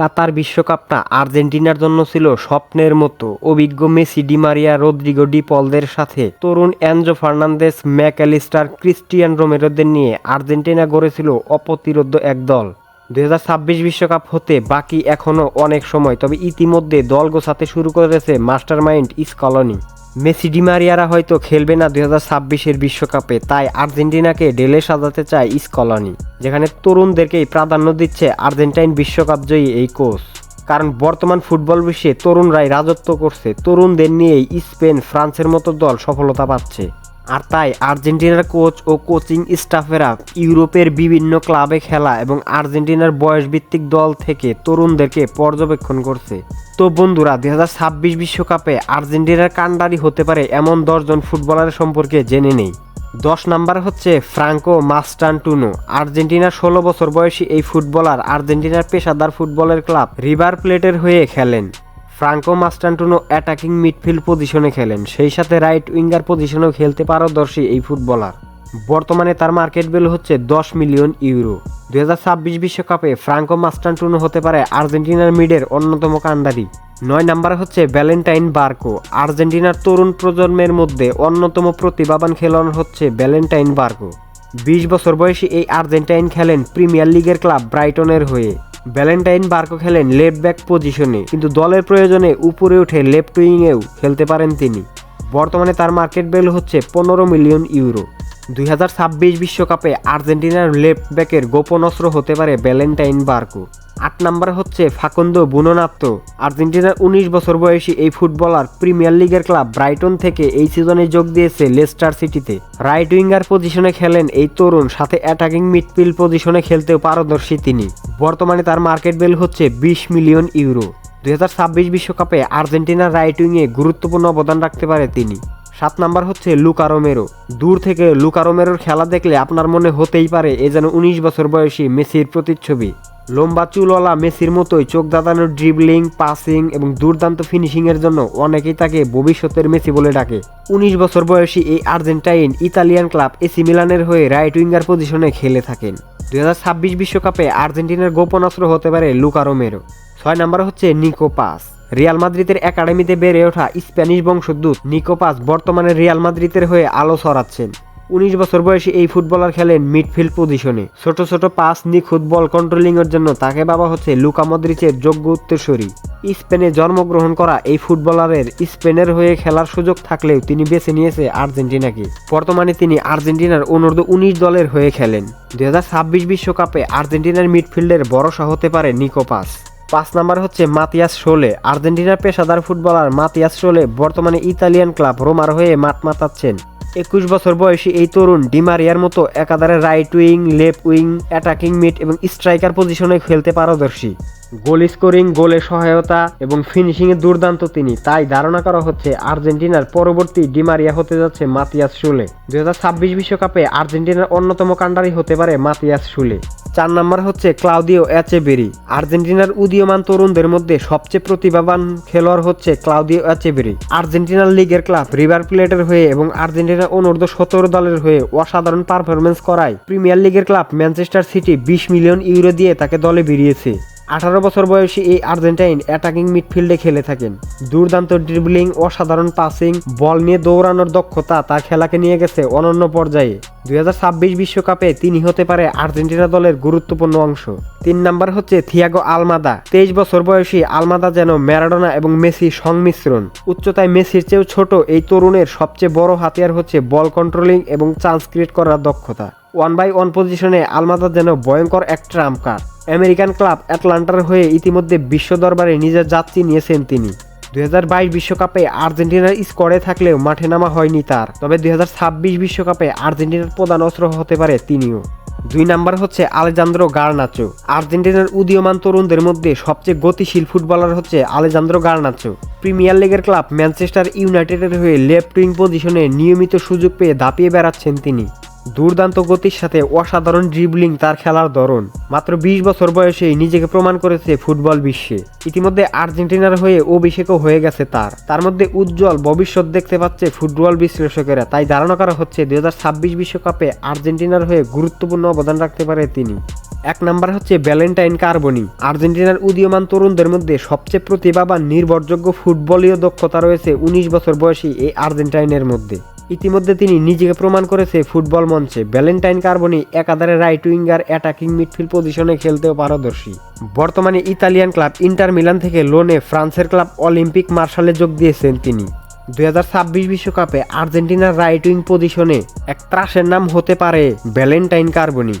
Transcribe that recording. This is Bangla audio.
কাতার বিশ্বকাপটা আর্জেন্টিনার জন্য ছিল স্বপ্নের মতো। অভিজ্ঞ Messi Di Maria Rodrigo, De পলদের সাথে। তরুণ Enzo Fernandez Mac Allister Cristian রোমেরোদের নিয়ে আর্জেন্টিনা গড়েছিল অপ্রতিরোধ্য এক দল। দুই বিশ্বকাপ হতে বাকি এখনও অনেক সময়, তবে ইতিমধ্যে দল গোছাতে শুরু করেছে মাস্টারমাইন্ড স্কলনি মেসি ডিমারিয়ারা হয়তো খেলবে না দুই হাজার ছাব্বিশের বিশ্বকাপে, তাই আর্জেন্টিনাকে ডেলে সাজাতে চায় স্কলনি, যেখানে তরুণদেরকেই প্রাধান্য দিচ্ছে আর্জেন্টাইন বিশ্বকাপ জয়ী এই কোচ। কারণ বর্তমান ফুটবল বিশ্বে তরুণরাই রাজত্ব করছে, তরুণদের নিয়েই স্পেন, ফ্রান্সের মতো দল সফলতা পাচ্ছে। আর তাই আর্জেন্টিনার কোচ ও কোচিং স্টাফেরা ইউরোপের বিভিন্ন ক্লাবে খেলা এবং আর্জেন্টিনার বয়সভিত্তিক দল থেকে তরুণদেরকে পর্যবেক্ষণ করছে। তো বন্ধুরা, দুই বিশ্বকাপে আর্জেন্টিনার কান্ডারি হতে পারে এমন দশজন ফুটবলারের সম্পর্কে জেনে নেই। দশ নাম্বার হচ্ছে ফ্রাঙ্কো মাস্টান্টুনো। আর্জেন্টিনার ষোলো বছর বয়সী এই ফুটবলার আর্জেন্টিনার পেশাদার ফুটবলের ক্লাব রিভার প্লেটের হয়ে খেলেন। ফ্রাঙ্কো মাস্টান্টুনো অ্যাটাকিং মিডফিল্ড পজিশনে খেলেন। সেই সাথে রাইট উইঙ্গার পজিশনেও খেলতে পারদর্শী এই ফুটবলার। বর্তমানে তার মার্কেট ভ্যালু হচ্ছে দশ মিলিয়ন ইউরো। দুই বিশ্বকাপে ফ্রাঙ্কো মাস্টান্টুনো হতে পারে আর্জেন্টিনার মিডের অন্যতম কান্ডারি নয় নাম্বার হচ্ছে ভ্যালেন্টাইন বার্কো। আর্জেন্টিনার তরুণ প্রজন্মের মধ্যে অন্যতম প্রতিভাবান খেলোয়াড় হচ্ছে ভ্যালেন্টাইন বার্কো। বিশ বছর বয়সী এই আর্জেন্টাইন খেলেন প্রিমিয়ার লিগের ক্লাব ব্রাইটনের হয়ে। ভ্যালেন্টাইন বার্কো খেলেন লেফট ব্যাক পজিশনে, কিন্তু দলের প্রয়োজনে উপরে উঠে লেফট উইংয়েও খেলতে পারেন তিনি। বর্তমানে তার মার্কেট ভ্যালু হচ্ছে পনেরো মিলিয়ন ইউরো। দুই বিশ্বকাপে আর্জেন্টিনার লেফট ব্যাকের গোপন অস্ত্র হতে পারে ভ্যালেন্টাইন বার্কো। আট নাম্বার হচ্ছে ফাকুন্দো বুনোনাত্ত। আর্জেন্টিনার উনিশ বছর বয়সী এই ফুটবলার প্রিমিয়ার লিগের ক্লাব ব্রাইটন থেকে এই সিজনে যোগ দিয়েছে লেস্টার সিটিতে। রাইট উইঙ্গার পজিশনে খেলেন এই তরুণ, সাথে অ্যাটাকিং মিডফিল্ড পজিশনে খেলতেও পারদর্শী তিনি। বর্তমানে তার মার্কেট ভ্যালু হচ্ছে বিশ মিলিয়ন ইউরো। দুই বিশ্বকাপে আর্জেন্টিনার রাইট উইংয়ে গুরুত্বপূর্ণ অবদান রাখতে পারে তিনি। সাত নাম্বার হচ্ছে লুকা রোমেরো। দূর থেকে লুকা রোমেরোর খেলা দেখলে আপনার মনে হতেই পারে এ যেন উনিশ বছর বয়সী মেসির প্রতিচ্ছবি। লম্বা চুলওয়ালা মেসির মতোই চোখ দাদানোর ড্রিবলিং পাসিং এবং দুর্দান্ত ফিনিশিংয়ের জন্য অনেকেই তাকে ভবিষ্যতের মেসি বলে ডাকে। উনিশ বছর বয়সী এই আর্জেন্টাইন ইতালিয়ান ক্লাব এসি মিলানের হয়ে রাইট উইঙ্গার পজিশনে খেলে থাকেন। দুই বিশ্বকাপে আর্জেন্টিনার গোপন অস্ত্র হতে পারে লুকা রোমেরো। ছয় নাম্বার হচ্ছে নিকো পাস। রিয়াল মাদ্রিদের একাডেমিতে বেড়ে ওঠা স্প্যানিশ বংশোদ্ভূত নিকোপাস বর্তমানে রিয়াল মাদ্রিদের হয়ে আলো ছড়াচ্ছেন। উনিশ বছর বয়সী এই ফুটবলার খেলেন মিডফিল্ড পজিশনে। ছোট ছোট পাস নিখুঁত বল কন্ট্রোলিংয়ের জন্য তাকে বাবা হচ্ছে লুকা মদ্রিচের যোগ্য উত্তরসূরি। স্পেনে জন্মগ্রহণ করা এই ফুটবলারের স্পেনের হয়ে খেলার সুযোগ থাকলেও তিনি বেছে নিয়েছে আর্জেন্টিনাকে। বর্তমানে তিনি আর্জেন্টিনার অনূর্ধ্ব উনিশ দলের হয়ে খেলেন। দুই বিশ্বকাপে আর্জেন্টিনার মিডফিল্ডের ভরসা হতে পারে নিকো পাস। পাঁচ নাম্বার হচ্ছে মাতিয়াস শোলে। আর্জেন্টিনার পেশাদার ফুটবলার মাতিয়াস শোলে বর্তমানে ইতালিয়ান ক্লাব রোমার হয়ে মাঠ মাতাচ্ছেন। একুশ বছর বয়সী এই তরুণ ডিমারিয়ার মতো একাধারে right wing left wing attacking mid এবং স্ট্রাইকার পজিশনে খেলতে পারদর্শী। গোল স্কোরিং গোলে সহায়তা এবং ফিনিশিংয়ে দুর্দান্ত তিনি। তাই ধারণা করা হচ্ছে আর্জেন্টিনার পরবর্তী ডিমারিয়া হতে যাচ্ছে মাতিয়াস শুলে। দুই বিশ্বকাপে আর্জেন্টিনার অন্যতম কাণ্ডারি হতে পারে মাতিয়াস শুলে। চার নম্বর হচ্ছে ক্লাউদিও অ্যাচেবেরি আর্জেন্টিনার উদীয়মান তরুণদের মধ্যে সবচেয়ে প্রতিভাবান খেলোয়াড় হচ্ছে ক্লাউদিও অ্যাচেবেরি আর্জেন্টিনার লিগের ক্লাব রিভার প্লেটের হয়ে এবং আর্জেন্টিনা অনূর্ধ্ব সতেরো দলের হয়ে অসাধারণ পারফরমেন্স করায়। প্রিমিয়ার লিগের ক্লাব ম্যানচেস্টার সিটি বিশ মিলিয়ন ইউরো দিয়ে তাকে দলে বেরিয়েছে আঠারো বছর বয়সী এই আর্জেন্টাইন অ্যাটাকিং মিডফিল্ডে খেলে থাকেন। দুর্দান্ত ড্রিবলিং অসাধারণ পাসিং বল নিয়ে দৌড়ানোর দক্ষতা তার খেলাকে নিয়ে গেছে অনন্য পর্যায়ে। দুই বিশ্বকাপে তিনি হতে পারে আর্জেন্টিনা দলের গুরুত্বপূর্ণ অংশ। তিন নাম্বার হচ্ছে থিয়াগো আলমাদা। তেইশ বছর বয়সী আলমাদা যেন ম্যারাডোনা এবং মেসি সংমিশ্রণ। উচ্চতায় মেসির চেয়েও ছোট এই তরুণের সবচেয়ে বড় হাতিয়ার হচ্ছে বল কন্ট্রোলিং এবং চান্স ক্রিয়েট করার দক্ষতা। ওয়ান বাই ওয়ান পজিশনে আলমাদা যেন ভয়ঙ্কর এক ট্রাম্প কার্ড আমেরিকান ক্লাব অ্যাটলান্টার হয়ে ইতিমধ্যে বিশ্ব দরবারে নিজের যাত্রী নিয়েছেন তিনি। দুই বিশ্বকাপে আর্জেন্টিনার স্কোয়াডে থাকলেও মাঠে নামা হয়নি তার, তবে দুই বিশ্বকাপে আর্জেন্টিনার প্রধান অস্ত্র হতে পারে তিনিও। দুই নাম্বার হচ্ছে আলেজান্দ্রো গার্নাচো। আর্জেন্টিনার উদীয়মান তরুণদের মধ্যে সবচেয়ে গতিশীল ফুটবলার হচ্ছে আলেজান্দ্রো গার্নাচো। প্রিমিয়ার লিগের ক্লাব ম্যানচেস্টার ইউনাইটেডের হয়ে লেফট উইং পজিশনে নিয়মিত সুযোগ পেয়ে দাপিয়ে বেড়াচ্ছেন তিনি। দুর্দান্ত গতির সাথে অসাধারণ ড্রিবলিং তার খেলার ধরন। মাত্র বিশ বছর বয়সেই নিজেকে প্রমাণ করেছে ফুটবল বিশ্বে। ইতিমধ্যে আর্জেন্টিনার হয়ে অভিষেকও হয়ে গেছে তার। তার মধ্যে উজ্জ্বল ভবিষ্যৎ দেখতে পাচ্ছে ফুটবল বিশ্লেষকেরা। তাই ধারণা করা হচ্ছে দুই বিশ্বকাপে আর্জেন্টিনার হয়ে গুরুত্বপূর্ণ অবদান রাখতে পারে তিনি। এক নাম্বার হচ্ছে ভ্যালেন্টাইন কার্বনি। আর্জেন্টিনার উদীয়মান তরুণদের মধ্যে সবচেয়ে প্রতিভাবান, নির্ভরযোগ্য ফুটবলীয় দক্ষতা রয়েছে উনিশ বছর বয়সী এই আর্জেন্টাইনের মধ্যে। ইতিমধ্যে তিনি নিজেকে প্রমাণ করেছে ফুটবল মঞ্চে। ভ্যালেন্টাইন কার্বনি একাধারে রাইট উইঙ্গার অ্যাটাকিং মিডফিল্ড পজিশনে খেলতেও পারদর্শী। বর্তমানে ইতালিয়ান ক্লাব ইন্টার মিলান থেকে লোনে ফ্রান্সের ক্লাব অলিম্পিক মার্শালে যোগ দিয়েছেন তিনি। দুই বিশ্বকাপে আর্জেন্টিনার রাইট উইং পজিশনে এক ত্রাসের নাম হতে পারে ভ্যালেন্টাইন কার্বনি।